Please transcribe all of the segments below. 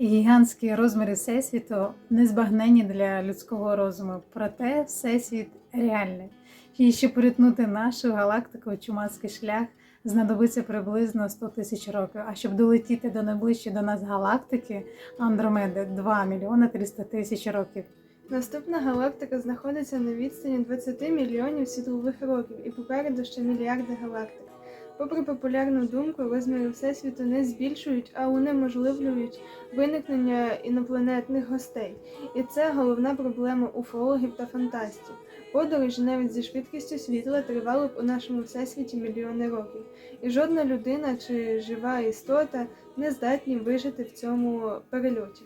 І гігантські розміри Всесвіту незбагненні для людського розуму. Проте Всесвіт реальний. І щоб перетнути нашу галактику чумацький шлях, знадобиться приблизно 100 тисяч років. А щоб долетіти до найближчої до нас галактики Андромеди 2 мільйони 300 тисяч років. Наступна галактика знаходиться на відстані 20 мільйонів світлових років і попереду ще мільярди галактик. Попри популярну думку, розміри Всесвіту не збільшують, а унеможливлюють виникнення інопланетних гостей. І це головна проблема уфологів та фантастів. Подорожі навіть зі швидкістю світла тривали б у нашому всесвіті мільйони років, і жодна людина чи жива істота не здатні вижити в цьому перельоті.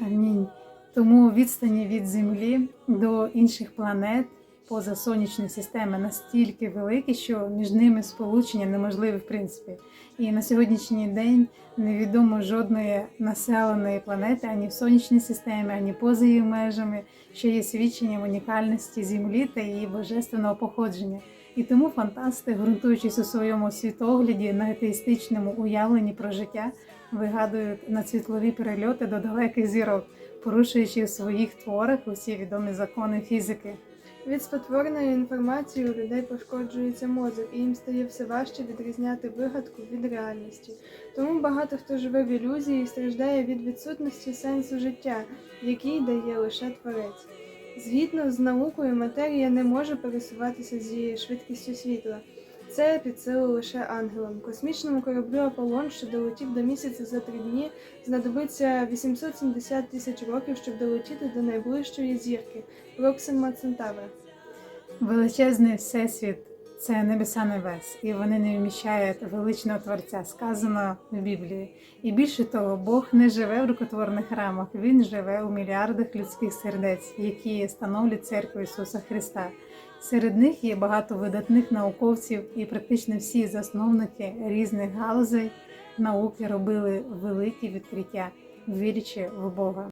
Амінь. Тому відстані від Землі до інших планет поза сонячної системи настільки великі, що між ними сполучення неможливе в принципі. І на сьогоднішній день невідомо жодної населеної планети ані в сонячній системі, ані поза її межами, що є свідченням унікальності Землі та її божественного походження. І тому фантасти, ґрунтуючись у своєму світогляді на атеїстичному уявленні про життя, вигадують надсвітлові перельоти до далеких зірок, порушуючи у своїх творах усі відомі закони фізики. Від спотвореної інформації у людей пошкоджується мозок, і їм стає все важче відрізняти вигадку від реальності. Тому багато хто живе в ілюзії і страждає від відсутності сенсу життя, який дає лише творець. Згідно з наукою, матерія не може пересуватися зі швидкістю світла. Це під силу лише ангелам. Космічному кораблю Аполлон, що долетів до місяця за три дні, знадобиться 870 тисяч років, щоб долетіти до найближчої зірки Проксима Центавра. Величезний всесвіт це небеса небес, і вони не вміщають величного творця, сказано в Біблії. І більше того, Бог не живе в рукотворних храмах, Він живе у мільярдах людських сердець, які становлять церкву Ісуса Христа. Серед них є багато видатних науковців, і практично всі засновники різних галузей науки робили великі відкриття, вірячи в Бога.